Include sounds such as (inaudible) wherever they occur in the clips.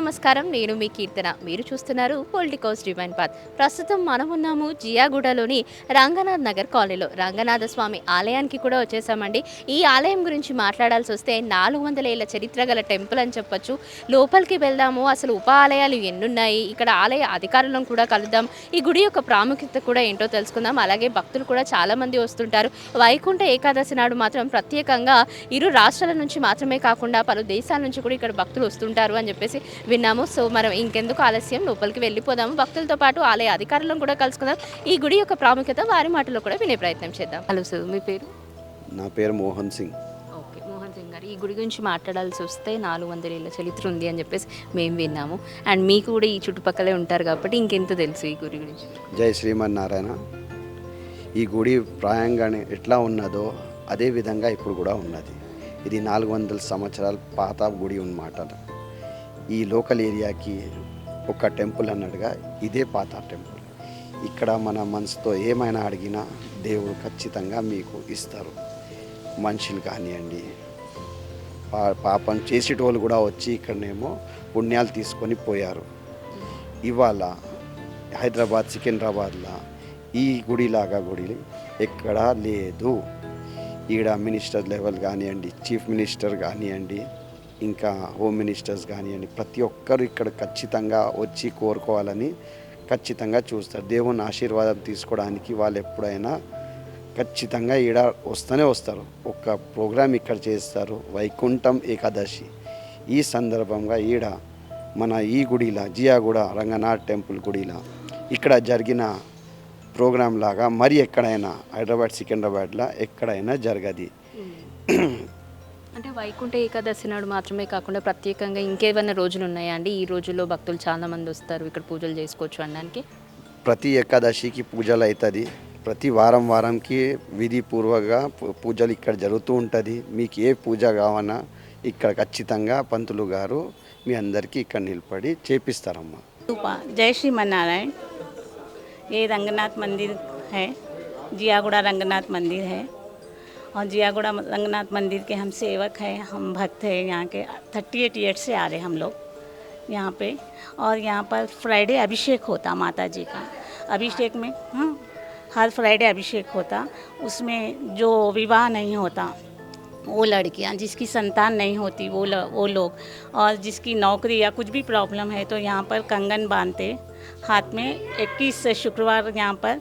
నమస్కారం. నేను మీ కీర్తన. మీరు చూస్తున్నారు పొలిటికోస్ డివైన్ పాత్. ప్రస్తుతం మనం ఉన్నాము జియాగూడలోని రంగనాథ్ నగర్ కాలనీలో. రంగనాథ స్వామి ఆలయానికి కూడా వచ్చేసామండి. ఈ ఆలయం గురించి మాట్లాడాల్సి వస్తే నాలుగు వందల ఏళ్ళ చరిత్ర గల టెంపుల్ అని చెప్పొచ్చు. లోపలికి వెళ్దాము. అసలు ఉప ఆలయాలు ఎన్నున్నాయి? ఇక్కడ ఆలయ అధికారులను కూడా కలుద్దాం. ఈ గుడి యొక్క ప్రాముఖ్యత కూడా ఏంటో తెలుసుకుందాం. అలాగే భక్తులు కూడా చాలా మంది వస్తుంటారు. వైకుంఠ ఏకాదశి నాడు మాత్రం ప్రత్యేకంగా ఇరు రాష్ట్రాల నుంచి మాత్రమే కాకుండా పలు దేశాల నుంచి కూడా ఇక్కడ భక్తులు వస్తుంటారు అని చెప్పేసి విన్నాము. సో మనం ఇంకెందుకు ఆలస్యం? లోపలికి వెళ్ళిపోదాము. భక్తులతో పాటు ఆలయ అధికారులను కూడా కలుసుకుందాం. ఈ గుడి యొక్క ప్రాముఖ్యత వారి మాటల్లో కూడా వినే ప్రయత్నం చేద్దాం. Hello sir. మీ పేరు? నా పేరు మోహన్ సింగ్. ఓకే మోహన్ సింగ్ గారు. ఈ గుడి గురించి మాట్లాడాల్సి వస్తే నాలుగు వందల ఏళ్ళ చరిత్ర ఉంది అని చెప్పేసి మేము విన్నాము. అండ్ మీకు కూడా ఈ చుట్టుపక్కలే ఉంటారు కాబట్టి ఇంకెంత తెలుసు ఈ గుడి గురించి? జై శ్రీమన్నారాయణ. ఈ గుడి ప్రాయంగానే ఎట్లా ఉన్నదో అదే విధంగా ఇప్పుడు కూడా ఉన్నది. ఇది నాలుగు వందల సంవత్సరాల పాత గుడి ఉన్నమాట. ఈ లోకల్ ఏరియాకి ఒక టెంపుల్ అన్నట్టుగా ఇదే పాత టెంపుల్. ఇక్కడ మన మనసుతో ఏమైనా అడిగినా దేవుడు ఖచ్చితంగా మీకు ఇస్తారు. మనుషులు కానివ్వండి పా పాపం చేసేటోళ్ళు కూడా వచ్చి ఇక్కడనేమో పుణ్యాలు తీసుకొని పోయారు. ఇవాళ హైదరాబాద్ సికింద్రాబాద్లో ఈ గుడిలాగా గుడి ఎక్కడా లేదు. ఈడ మినిస్టర్ లెవెల్ కానివ్వండి చీఫ్ మినిస్టర్ కానివ్వండి ఇంకా హోమ్ మినిస్టర్స్ కానివ్వండి ప్రతి ఒక్కరు ఇక్కడ ఖచ్చితంగా వచ్చి కోరుకోవాలని ఖచ్చితంగా చూస్తారు. దేవుని ఆశీర్వాదం తీసుకోవడానికి వాళ్ళు ఎప్పుడైనా ఖచ్చితంగా ఈడ వస్తూనే వస్తారు. ఒక ప్రోగ్రామ్ ఇక్కడ చేస్తారు వైకుంఠం ఏకాదశి. ఈ సందర్భంగా ఈడ మన ఈ గుడిలా జియాగూడ రంగనాథ్ టెంపుల్ గుడిలా ఇక్కడ జరిగిన ప్రోగ్రాం లాగా మరి ఎక్కడైనా హైదరాబాద్ సికింద్రాబాద్లో ఎక్కడైనా జరగది. అంటే (clears throat) వైకుంఠ ఏకాదశి నాడు మాత్రమే కాకుండా ప్రత్యేకంగా ఇంకేమైనా రోజులు ఉన్నాయా అండి ఈ రోజుల్లో భక్తులు చాలా మంది వస్తారు ఇక్కడ పూజలు చేసుకోవచ్చు అనడానికి ప్రతి ఏకాదశికి పూజలు అవుతుంది ప్రతి వారం వారంకి విధిపూర్వకంగా పూ- పూజలు ఇక్కడ జరుగుతూ ఉంటుంది మీకు ఏ పూజ కావన్నా ఇక్కడ ఖచ్చితంగా పంతులు గారు మీ అందరికీ ఇక్కడ నిలబడి చేపిస్తారమ్మా रूपा जय श्रीमन नारायण ये रंगनाथ मंदिर है जियागुड़ा रंगनाथ मंदिर है और जियागुड़ा रंगनाथ मंदिर के हम सेवक हैं हम भक्त हैं यहाँ के। थर्टी एट ईयर्स से आ रहे हम लोग यहाँ पे। और यहाँ पर फ्राइडे अभिषेक होता माता जी का। अभिषेक में हाँ हर फ्राइडे अभिषेक होता। उसमें जो विवाह नहीं होता वो लड़कियाँ जिसकी संतान नहीं होती वो ल, वो लोग। और जिसकी नौकरी या कुछ भी प्रॉब्लम है तो यहाँ पर कंगन बांधते। हाथ में 21 शुक्रवार यहाँ पर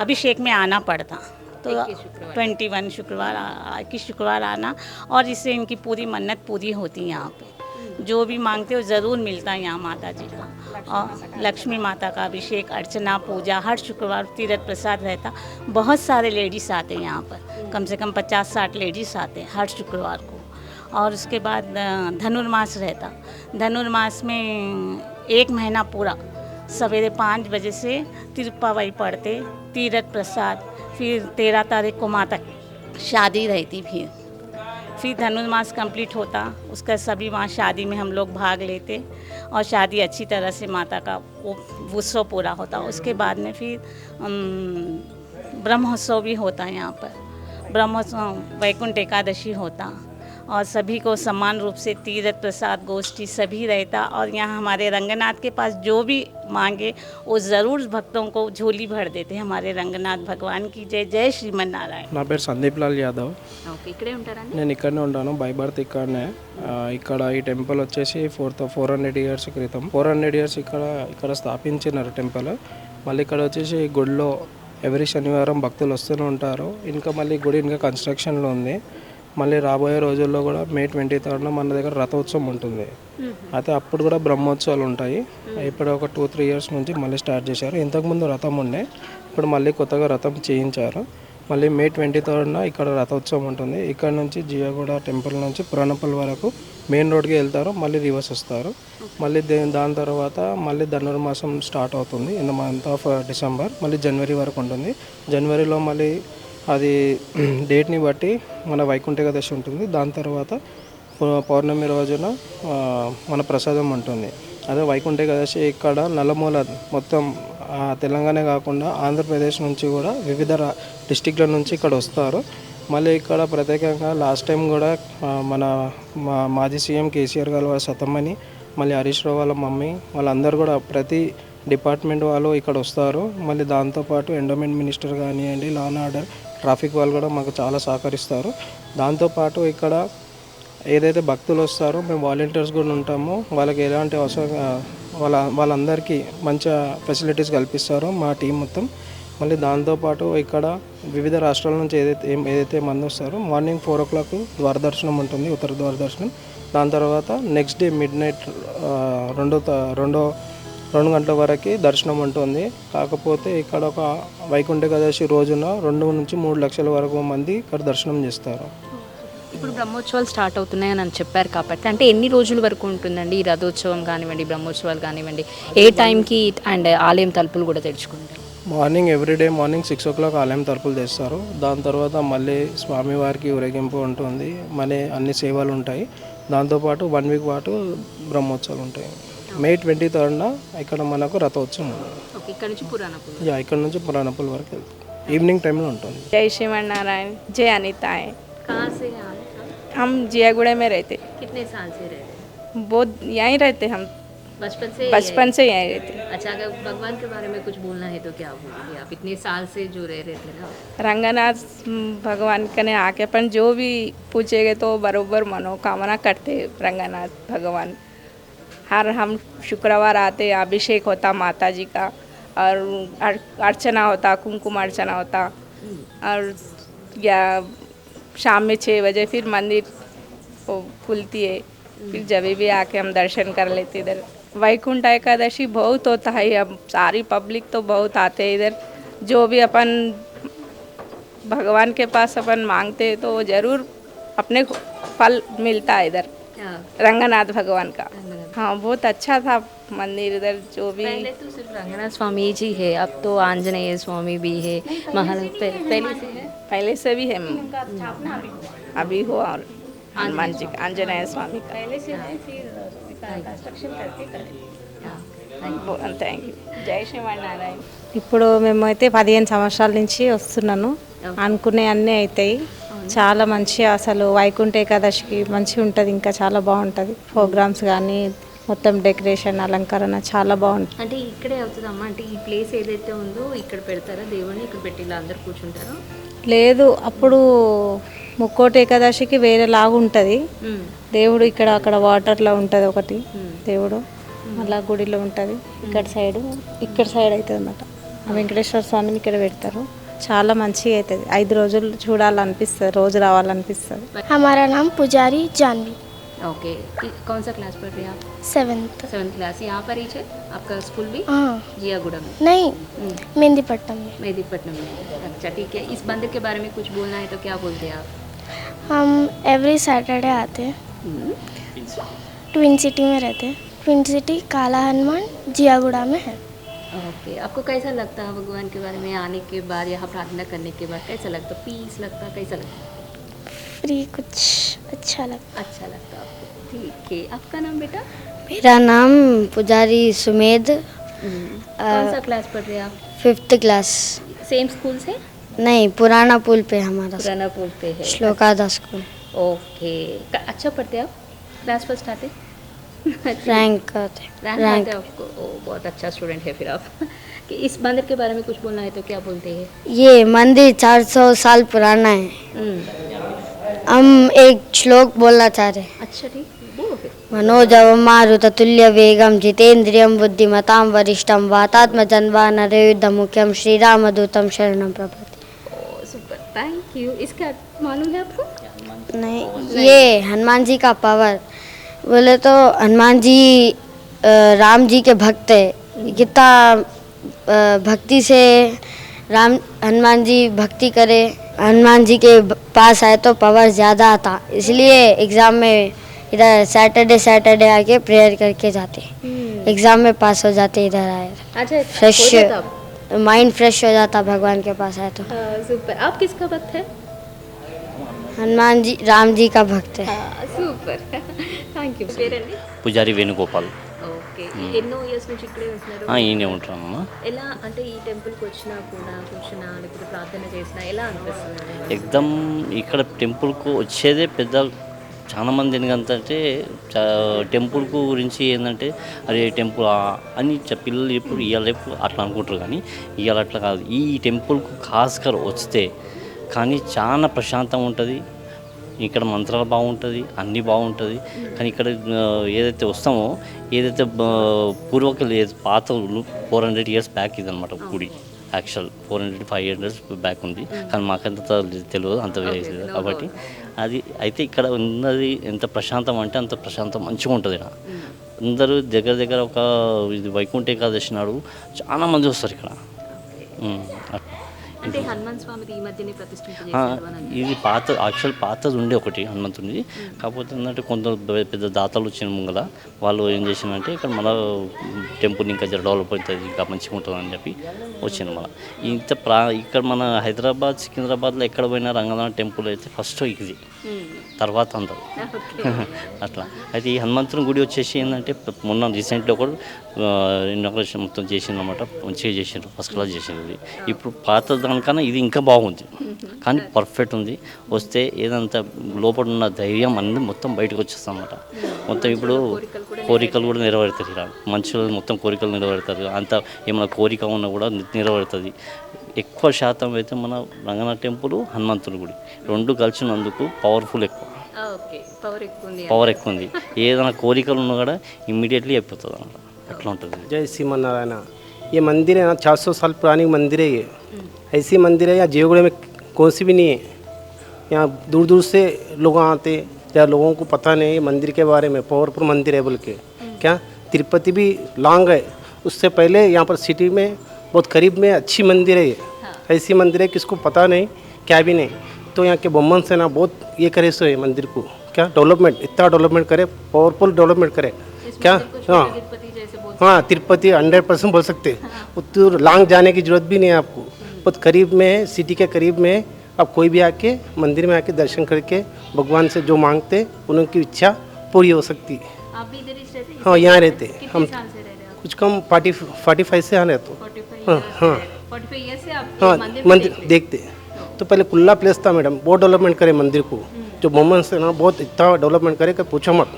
अभिषेक में आना पड़ता। तो ट्वेंटी वन शुक्रवार इक्कीस शुक्रवार आना और इससे इनकी पूरी मन्नत पूरी होती है यहाँ पे। जो भी मांगते हो ज़रूर मिलता है यहाँ माता जी का। और लक्ष्मी माता का अभिषेक अर्चना पूजा हर शुक्रवार तीर्थ प्रसाद रहता। बहुत सारे लेडीज़ आते हैं यहाँ पर। कम से कम पचास साठ लेडीज़ आते हैं हर शुक्रवार को। और उसके बाद धनुर्मास रहता। धनुर्मास में एक महीना पूरा। सवेरे पाँच बजे से तिरुप्पावई पढ़ते तीर्थ प्रसाद फिर तेरह तारीख को माता शादी रहती फिर। फिर धनुर्मास कंप्लीट होता उसका सभी वहाँ शादी में हम लोग भाग लेते और शादी अच्छी तरह से माता का वो उत्सव पूरा होता। उसके बाद में फिर ब्रह्मोत्सव भी होता है यहाँ पर। ब्रह्मोत्सव वैकुंठ एकादशी होता। और सभी को समान रूप से तीर्थ प्रसाद गोष्ठी सभी रहता और यहाँ हमारे रंगनाथ के पास जो भी मांगे वो ज़रूर भक्तों को झोली भर देते हैं हमारे रंगनाथ भगवान की जय जय श्रीमन नारायण నా పేరు సందీప్ లాల్ యాదవ్ ఓకే ఇక్కడే ఉంటారండి నేను ఇక్కడనే ఉంటాను బై బర్త్ ఇక్కడనే ఆ, ఇక్కడ ఈ టెంపుల్ వచ్చేసి ఫోర్ ఫోర్ హండ్రెడ్ ఇయర్స్ క్రితం ఫోర్ హండ్రెడ్ ఇయర్స్ ఇక్కడ ఇక్కడ స్థాపించినారు టెంపుల్ మళ్ళీ ఇక్కడ వచ్చేసి ఈ గుడిలో ఎవరి శనివారం భక్తులు వస్తూనే ఉంటారు ఇంకా మళ్ళీ గుడి ఇంకా కన్స్ట్రక్షన్లో ఉంది మళ్ళీ రాబోయే రోజుల్లో కూడా మే ట్వంటీ థర్డ్న మన దగ్గర రథోత్సవం ఉంటుంది. అయితే అప్పుడు కూడా బ్రహ్మోత్సవాలు ఉంటాయి. ఇప్పుడు ఒక టూ త్రీ ఇయర్స్ నుంచి మళ్ళీ స్టార్ట్ చేశారు. ఇంతకుముందు రథం ఉండే. ఇప్పుడు మళ్ళీ కొత్తగా రథం చేయించారు. మళ్ళీ మే ట్వంటీ థర్డ్న ఇక్కడ రథోత్సవం ఉంటుంది. ఇక్కడ నుంచి జియాగూడ టెంపుల్ నుంచి పురాణపల్లి వరకు మెయిన్ రోడ్కి వెళ్తారు. మళ్ళీ రివర్స్ వస్తారు. మళ్ళీ దే- దాని తర్వాత మళ్ళీ ధనుర్మాసం స్టార్ట్ అవుతుంది. In the month of December మళ్ళీ జనవరి వరకు ఉంటుంది. జనవరిలో మళ్ళీ అది (clears throat) డేట్ని బట్టి మన వైకుంఠ ఏకాదశి ఉంటుంది. దాని తర్వాత పౌర్ణమి రోజున మన ప్రసాదం ఉంటుంది. అదే వైకుంఠ ఏకాదశి ఇక్కడ నల్లమూల మొత్తం తెలంగాణ కాకుండా ఆంధ్రప్రదేశ్ నుంచి కూడా వివిధ డిస్టిక్ల నుంచి ఇక్కడ వస్తారు. మళ్ళీ ఇక్కడ ప్రత్యేకంగా లాస్ట్ టైం కూడా మన మా మాజీ సీఎం కేసీఆర్ గారు వాళ్ళ సతమ్మని మళ్ళీ హరీష్ రావు వాళ్ళ మమ్మీ వాళ్ళందరూ కూడా ప్రతి డిపార్ట్మెంట్ వాళ్ళు ఇక్కడ వస్తారు. మళ్ళీ దాంతోపాటు ఎండోమెంట్ మినిస్టర్ కానివ్వండి లా అండ్ ఆర్డర్ ట్రాఫిక్ వాళ్ళు కూడా మాకు చాలా సహకరిస్తారు. దాంతోపాటు ఇక్కడ ఏదైతే భక్తులు వస్తారో మేము వాలంటీర్స్ కూడా ఉంటాము. వాళ్ళకి ఎలాంటి అవసరం వాళ్ళ వాళ్ళందరికీ మంచి ఫెసిలిటీస్ కల్పిస్తారో మా టీం మొత్తం. మళ్ళీ దాంతోపాటు ఇక్కడ వివిధ రాష్ట్రాల నుంచి ఏదైతే ఏదైతే మంది వస్తారో మార్నింగ్ ఫోర్ ఓ క్లాక్ ద్వారదర్శనం ఉంటుంది ఉత్తర ద్వారదర్శనం దాని తర్వాత నెక్స్ట్ డే మిడ్ నైట్ రెండో త- రెండో రెండు గంటల వరకు దర్శనం ఉంటుంది. కాకపోతే ఇక్కడ ఒక వైకుంఠ ఏకాదశి రోజున రెండు నుంచి మూడు లక్షల వరకు మంది ఇక్కడ దర్శనం చేస్తారు. ఇప్పుడు బ్రహ్మోత్సవాలు స్టార్ట్ అవుతున్నాయని అని చెప్పారు కాబట్టి అంటే ఎన్ని రోజుల వరకు ఉంటుందండి ఈ రథోత్సవం కానివ్వండి బ్రహ్మోత్సవాలు కానివ్వండి? ఏ టైంకి అండ్ ఆలయం తలుపులు కూడా తెరుచుకుంటారు? Morning everyday morning six o'clock ఆలయం తలుపులు తెస్తారు. దాని తర్వాత మళ్ళీ స్వామివారికి ఊరేగింపు ఉంటుంది. మళ్ళీ అన్ని సేవలు ఉంటాయి. దాంతోపాటు వన్ వీక్ పాటు బ్రహ్మోత్సవాలు ఉంటాయి. మే ట్వంటీ థర్డ్న ఇక్కడ మనకు రథోత్సవం ఉంది ఓకే ఇక్కడ నుంచి పురాణపురం యా ఇక్కడ నుంచి పురాణపుల్ వరకు వెళ్తాం ఈవినింగ్ టైంలో ఉంటుంది जय श्रीमन नारायण जय अनिताएं कहाँ से हम जियागुड़े में रहते कितने साल से रहे बहुत यहीं रहते हम बचपन से बचपन से यहीं रहते अच्छा अगर भगवान के बारे में कुछ बोलना है तो क्या बोलोगे आप इतने साल से जो रह रहे थे ना रंगनाथ हम्म, भगवान कने आके अपन जो भी पूछेंगे तो बरोबर मनोकामना करते रंगनाथ भगवान हर हम शुक्रवार आते अभिषेक होता माता जी का और अर्चना होता कुमकुम अर्चना होता और या शाम में छः बजे फिर मंदिर वो खुलती है। फिर जब भी आके हम दर्शन कर लेते इधर। वैकुंठ एकादशी बहुत होता है अब सारी पब्लिक तो बहुत आते हैं इधर। जो भी अपन भगवान के पास अपन मांगते हैं तो वो ज़रूर अपने फल मिलता है इधर। रंगनाथ भगवान का। हाँ बहुत अच्छा था मंदिर इधर जो भी पहले तो सिर्फ रंगनाथ स्वामी जी है अब तो आंजनेय स्वामी भी है महाराज पहले से है पहले से भी है अभी हुआ और हनुमान जी का आंजनेय स्वामी का पहले से थैंक यू जय श्रीमान नारायण ఇప్పుడు మేమైతే పదిహేను సంవత్సరాల నుంచి వస్తున్నాను అనుకునే అన్నీ అవుతాయి చాలా మంచి అసలు వైకుంఠ ఏకాదశికి మంచిగా ఉంటుంది ఇంకా చాలా బాగుంటుంది. ప్రోగ్రామ్స్ కానీ మొత్తం డెకరేషన్ అలంకరణ చాలా బాగుంటుంది. అంటే ఇక్కడే అవుతుందమ్మా అంటే ఈ ప్లేస్ ఏదైతే ఉందో ఇక్కడ పెడతారా దేవుడిని ఇక్కడ పెట్టి ఇలా అందరు కూర్చుంటారా? లేదు అప్పుడు ముక్కోటి ఏకాదశికి వేరే లాగా ఉంటుంది. దేవుడు ఇక్కడ అక్కడ వాటర్లో ఉంటుంది ఒకటి దేవుడు మళ్ళా గుడిలో ఉంటుంది ఇక్కడ సైడ్ ఇక్కడ సైడ్ అవుతుంది అన్నమాట వెంకటేశ్వర స్వామిని ఇక్కడ పెడతారు. చాలా మంచిగా అవుతుంది ఐదు రోజులు చూడాలనిపిస్తుంది రోజు రావాలనిపిస్తుంది हमारा नाम पुजारी जानवी ओके कौन सा क्लास पढ़ रहे हैं आप सेवेंथ सेवन्थ क्लास यहाँ पर ही है आपका स्कूल भी हाँ जियागुड़ा में नहीं मेहंदीपट्टनम में मेदिकपट्टनम में अच्छा ठीक है इस मंदिर के बारे में कुछ बोलना है तो क्या बोलते हैं आप हम एवरी सैटरडे आते हैं ट्विन सिटी में रहते हैं ट्विन सिटी काला हनुमान जियागुड़ा में है ओके आपको कैसा लगता है भगवान के बारे में आने के बाद यहाँ प्रार्थना करने के बाद? कैसा लगता पीस लगता कैसा लगता फ्री कुछ अच्छा लगता अच्छा लगता आपको। ठीक है आपका नाम बेटा? मेरा नाम पुजारी सुमेध। कौन सा क्लास पढ़ रहे हैं आप? फिफ्थ क्लास सेम स्कूल से? नहीं पुराना पुल पे हमारा पुराना पुल पे है। श्लोकादा स्कूल ओके अच्छा पढ़ते आप? क्लास फ़र्स्ट आते रैंक रैंक रैंक आपको ओ, बहुत अच्छा स्टूडेंट है फिर आप। (laughs) कि इस मंदिर के बारे में कुछ बोलना है तो क्या बोलते हैं? ये मंदिर 400 साल पुराना है। हम्म, हम एक श्लोक बोलना चाह रहे हैं। अच्छा ठीक बोलो फिर। मनोजवम मारुत तुल्य वेगम जितेन्द्रियम बुद्धिमताम वरिष्ठम वातात्मजन्वा नरयुद्ध मुख्यम श्रीरामदूतम शरणम प्रपति ओ सुपर थैंक यू इसका मालूम है आपको? नहीं ये हनुमान जी का पावर बोले तो हनुमान जी राम जी के भक्त है। कितना भक्ति से राम हनुमान जी भक्ति करे। हनुमान जी के पास आए तो पावर ज़्यादा आता। इसलिए एग्ज़ाम में इधर सैटरडे सैटरडे आके प्रेयर करके जाते। एग्ज़ाम में पास हो जाते इधर आए। अच्छा फ्रेश हो? माइंड फ्रेश हो जाता भगवान के पास आए तो। हाँ, सुपर आप किसका भक्त है? హనుమాన్ జీ రామ్ జీ కా భక్త సూపర్ థ్యాంక్ యూ పేరండి? పూజారి వేణుగోపాల్. Okay hmm. ఎన్నో ఇయర్స్ నుంచి ఇక్కడే వస్తున్నారు. ఈయనే ఉంటారమ్మా. ఎలా అంటే ఈ టెంపుల్కి వచ్చినా కూడా కూర్చున్నా లేకపోతే ప్రార్థన చేసినా ఎలా అనిపిస్తుంది? ఎగ్దమ్ ఇక్కడ టెంపుల్కు వచ్చేదే పెద్ద చాలా మంది ఎందుకంటే టెంపుల్కు గురించి ఏంటంటే అరే టెంపుల్ అని పిల్లలు ఎప్పుడు ఇవాళ ఎప్పుడు అట్లా అనుకుంటారు కానీ ఇవాళ అట్లా కాదు. ఈ టెంపుల్కు ఖాస్కర్ వస్తే కానీ చాలా ప్రశాంతం ఉంటుంది. ఇక్కడ మంత్రాలు బాగుంటుంది అన్నీ బాగుంటుంది. కానీ ఇక్కడ ఏదైతే వస్తామో ఏదైతే పూర్వకులు పాత ఫోర్ హండ్రెడ్ ఇయర్స్ బ్యాక్ ఇదనమాట గుడి. Actual four hundred five hundred back ఉంది. కానీ మాకంత తెలియదు అంత కాబట్టి అది అయితే ఇక్కడ ఉన్నది ఎంత ప్రశాంతం అంటే అంత ప్రశాంతం మంచిగా ఉంటుంది ఇక్కడ. అందరూ దగ్గర దగ్గర ఒక ఇది వైకుంఠ ఏకాదశి నాడు చాలా మంది వస్తారు ఇక్కడ. అంటే హనుమాన్ స్వామిది ఈ మధ్యనే ఇది పాత యాక్చువల్ పాతది ఉండే ఒకటి హనుమంతుడిది. కాకపోతే ఏంటంటే కొంత పె- పెద్ద దాతలు వచ్చిన ముంగల వాళ్ళు ఏం చేసినంటే ఇక్కడ మన టెంపుల్ ఇంకా జర డెవలప్ అవుతుంది ఇంకా మంచిగా ఉంటుంది అని చెప్పి వచ్చింది మన ఇంత ప్రా ఇక్కడ మన హైదరాబాద్ సికింద్రాబాద్లో ఎక్కడ పోయినా రంగనాథ టెంపుల్ అయితే ఫస్ట్ ఇది. తర్వాత అందరు (laughs) అట్లా. అయితే ఈ హనుమంతుని గుడి వచ్చేసి ఏంటంటే మొన్న రీసెంట్లీ ఒకటి ఇనాగ్రేషన్ మొత్తం చేసిందన్నమాట. మంచిగా చేసిండ్రు ఫస్ట్ క్లాస్ చేసిండ్రు ఇది. ఇప్పుడు పాత దానికన్నా ఇది ఇంకా బాగుంది. కానీ పర్ఫెక్ట్ ఉంది. వస్తే ఏదంతా లోపల ఉన్న ధైర్యం అన్నీ మొత్తం బయటకు వచ్చేస్తాం అన్నమాట మొత్తం ఇప్పుడు కోరికలు కూడా నెరవేరుతాయి. ఇక్కడ మనుషులు మొత్తం కోరికలు నెరవేరుతారు అంత ఏమైనా కోరిక ఉన్నా కూడా నెరవేరుతుంది. ఎక్కువ శాతం అయితే మన రంగనాథ టెంపుల్ హనుమంతుని గుడి. రెండు కలిసినందుకు పవర్ఫుల్ ఎక్కువ. పవర్ ఎక్కువ ఉంది పవర్ ఎక్కువ ఉంది ఏదైనా కోరికలు ఉన్నా కూడా ఇమ్మీడియట్లీ అయిపోతుంది అన్నమాట అట్లా ఉంటుంది जय श्रीमन नारायण ये मंदिर है ना चार सौ साल पुरानी मंदिर है ये ऐसी मंदिर है यहाँ जेवगढ़ में कौन सी भी नहीं है यहाँ दूर दूर से लोग आते या लोगों को पता नहीं है मंदिर के बारे में पावरफुल मंदिर है बोल के क्या तिरुपति भी लॉन्ग है उससे पहले यहाँ पर सिटी में बहुत करीब में अच्छी मंदिर है ये ऐसी मंदिर है किसको पता नहीं क्या भी नहीं तो यहाँ के बम्मन से ना बहुत ये करे सो है मंदिर को। क्या डेवलपमेंट इतना डेवलपमेंट करे पावरफुल डेवलपमेंट करे। क्या? हाँ। हाँ तिरुपति हंड्रेड परसेंट बोल सकते। हैं। उतना लॉन्ग जाने की ज़रूरत भी नहीं है आपको। बहुत करीब में है सिटी के करीब में है। आप कोई भी आके मंदिर में आके दर्शन करके भगवान से जो मांगते उनकी इच्छा पूरी हो सकती। है आप भी इधर रहते हाँ? यहाँ रहते हम हो कुछ कम फोर्टी फोर्टी फाइव से यहाँ रहते हाँ हाँ। हाँ में मंदिर देखते हैं। तो पहले खुला प्लेस था मैडम बहुत डेवलपमेंट करे मंदिर को। जो मोमन्स है ना बहुत इतना डेवलपमेंट करे कि पूछो मत।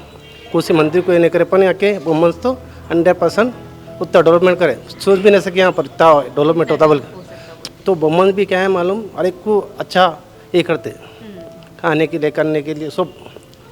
कोई मंदिर को ये नहीं करे पर आके मोमन्स तो हंड्रेड परसेंट उतना डेवलपमेंट करे। सोच भी नहीं सके यहाँ पर इतना डेवलपमेंट होता बोल। तो मोमन्स भी क्या है मालूम हर एक को अच्छा ये करते। खाने के लिए करने के लिए सब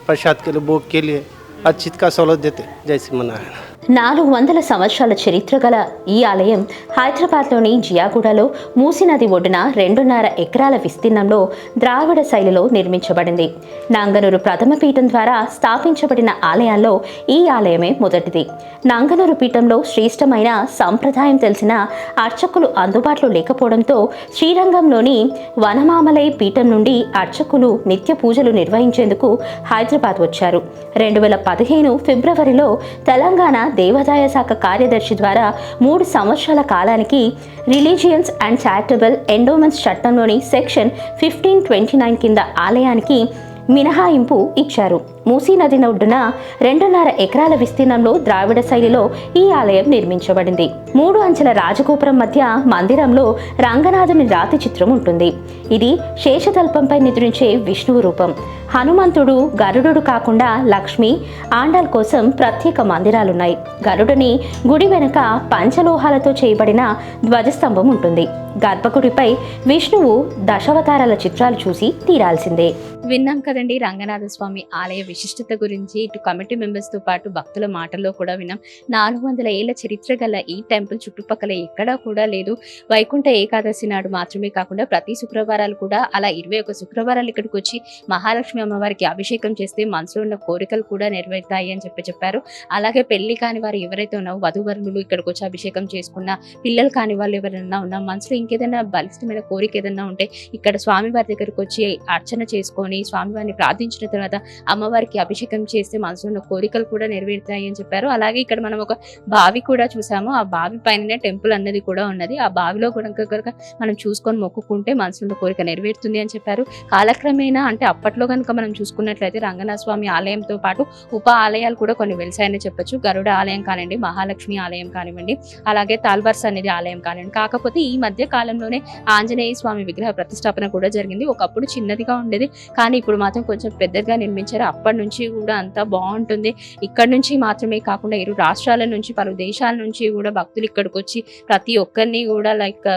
प्रसाद के लिए भोग के लिए हर चीज़ का सहूलत देते जैसे मनारायण నాలుగు వందల సంవత్సరాల చరిత్ర గల ఈ ఆలయం హైదరాబాద్లోని జియాగూడలో మూసినది ఒడ్డున రెండున్నర ఎకరాల విస్తీర్ణంలో ద్రావిడ శైలిలో నిర్మించబడింది. నాంగనూరు ప్రథమ పీఠం ద్వారా స్థాపించబడిన ఆలయాల్లో ఈ ఆలయమే మొదటిది. నాంగనూరు పీఠంలో శ్రేష్టమైన సంప్రదాయం తెలిసిన అర్చకులు అందుబాటులో లేకపోవడంతో శ్రీరంగంలోని వనమామలై పీఠం నుండి అర్చకులు నిత్య పూజలు నిర్వహించేందుకు హైదరాబాద్ వచ్చారు. రెండు వేల పదిహేను ఫిబ్రవరిలో తెలంగాణ దేవాదాయ శాఖ కార్యదర్శి ద్వారా మూడు సంవత్సరాల కాలానికి రిలీజియన్స్ అండ్ చారిటబుల్ ఎండోమెంట్స్ చట్టంలోని సెక్షన్ ఫిఫ్టీన్ ట్వంటీ నైన్ కింద ఆలయానికి మినహాయింపు ఇచ్చారు. మూసీ నది ఒడ్డున రెండున్నర ఎకరాల విస్తీర్ణంలో ద్రావిడ శైలిలో ఈ ఆలయం నిర్మించబడింది. మూడు అంచెల రాజగోపురం మధ్య మందిరంలో రంగనాథుని రాతి చిత్రం ఉంటుంది. ఇది శేషతల్పంపై నిద్రించే విష్ణువు రూపం. హనుమంతుడు గరుడు కాకుండా లక్ష్మి ఆండాల్ కోసం ప్రత్యేక మందిరాలున్నాయి. గరుడుని గుడి వెనుక పంచలోహాలతో చేయబడిన ధ్వజస్తంభం ఉంటుంది. గర్భగుడిపై విష్ణువు దశావతారాల చిత్రాలు చూసి తీరాల్సిందే. విన్నాం కదండి రంగనాథ స్వామి ఆలయ విశిష్టత గురించి. ఇటు కమిటీ మెంబర్స్తో పాటు భక్తుల మాటల్లో కూడా విన్నాం. నాలుగు వందల ఏళ్ళ చరిత్ర గల ఈ టెంపుల్ చుట్టుపక్కల ఎక్కడా కూడా లేదు. వైకుంఠ ఏకాదశి నాడు మాత్రమే కాకుండా ప్రతి శుక్రవారాలు కూడా అలా ఇరవై ఒక శుక్రవారాలు ఇక్కడికి వచ్చి మహాలక్ష్మి అమ్మవారికి అభిషేకం చేస్తే మనసులో ఉన్న కోరికలు కూడా నెరవేరుతాయి అని చెప్పి చెప్పారు. అలాగే పెళ్ళి కాని వారు ఎవరైతే ఉన్నారో వధువరులు ఇక్కడికి వచ్చి అభిషేకం చేసుకున్న పిల్లలు కాని వాళ్ళు ఎవరైనా ఉన్నా మనసులో ఇంకేదైనా బలిష్టమైన కోరిక ఏదైనా ఉంటే ఇక్కడ స్వామివారి దగ్గరకు వచ్చి అర్చన చేసుకొని స్వామివారిని ప్రార్థించిన తర్వాత అమ్మవారికి అభిషేకం చేస్తే మనసులో ఉన్న కోరికలు కూడా నెరవేరుతాయి అని చెప్పారు. అలాగే ఇక్కడ మనం ఒక బావి కూడా చూసాము. ఆ బావి బావి పైననే టెంపుల్ అన్నది కూడా ఉన్నది. ఆ బావిలో కూడా కనుక మనం చూసుకొని మొక్కుకుంటే మనసులో కోరిక నెరవేరుతుంది అని చెప్పారు. కాలక్రమేణా అంటే అప్పట్లో కనుక మనం చూసుకున్నట్లయితే రంగనాథ స్వామి ఆలయంతో పాటు ఉప ఆలయాలు కూడా కొన్ని వెలిసాయని చెప్పొచ్చు. గరుడ ఆలయం కానివ్వండి మహాలక్ష్మి ఆలయం కానివ్వండి అలాగే తాల్వర్స్ అనేది ఆలయం కానివ్వండి. కాకపోతే ఈ మధ్య కాలంలోనే ఆంజనేయ స్వామి విగ్రహ ప్రతిష్టాపన కూడా జరిగింది. ఒకప్పుడు చిన్నదిగా ఉండేది. కానీ ఇప్పుడు మాత్రం కొంచెం పెద్దదిగా నిర్మించారు. అప్పటి నుంచి కూడా అంతా బాగుంటుంది. ఇక్కడ నుంచి మాత్రమే కాకుండా ఇరు రాష్ట్రాల నుంచి పలు దేశాల నుంచి కూడా భక్తులు ఇక్కడికి వచ్చి ప్రతి ఒక్కరిని కూడా లైక్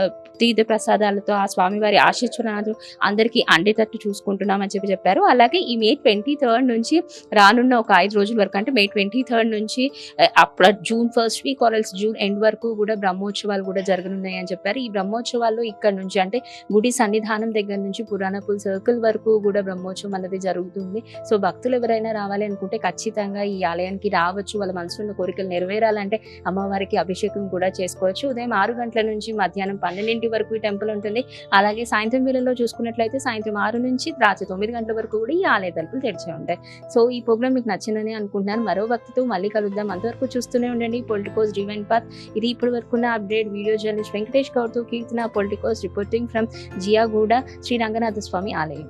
తీర్థ ప్రసాదాలతో ఆ స్వామివారి ఆశీర్వనాలు అందరికీ అండేటట్టు చూసుకుంటున్నామని చెప్పి చెప్పారు. అలాగే ఈ మే ట్వంటీ థర్డ్ నుంచి రానున్న ఒక ఐదు రోజుల వరకు అంటే మే ట్వంటీ థర్డ్ నుంచి అప్పుడు జూన్ ఫస్ట్ వీక్ ఆర్ఎల్స్ జూన్ ఎండ్ వరకు కూడా బ్రహ్మోత్సవాలు కూడా జరగనున్నాయి అని చెప్పారు. ఈ బ్రహ్మోత్సవాల్లో ఇక్కడ నుంచి అంటే గుడి సన్నిధానం దగ్గర నుంచి పురాణపుల్ సర్కిల్ వరకు కూడా బ్రహ్మోత్సవం అనేది జరుగుతుంది. సో భక్తులు ఎవరైనా రావాలి అనుకుంటే ఖచ్చితంగా ఈ ఆలయానికి రావచ్చు. వాళ్ళ మనసులో ఉన్న కోరికలు నెరవేరాలంటే అమ్మవారికి అభిషేకం కూడా చేసుకోవచ్చు. ఉదయం ఆరు గంటల నుంచి మధ్యాహ్నం పన్నెండింటి వరకు ఈ టెంపుల్ ఉంటుంది. అలాగే సాయంత్రం వేళల్లో చూసుకున్నట్లయితే సాయంత్రం ఆరు నుంచి రాత్రి తొమ్మిది గంటల వరకు కూడా ఈ ఆలయ తలుపులు తెరిచి ఉంటాయి. సో ఈ ప్రోగ్రామ్ మీకు నచ్చిందని అనుకుంటున్నాను. మరో భక్తితో మళ్ళీ కలుద్దాం. అంతవరకు చూస్తూనే ఉండండి. పొలిటికోస్ డివెన్ పాత్ ఇది ఇప్పటి వరకు ఉన్న update video journalist Venkatesh గౌడ్తో Keerthana politicos reporting from Jiyaguda Shri Ranganatha Swami ఆలయం.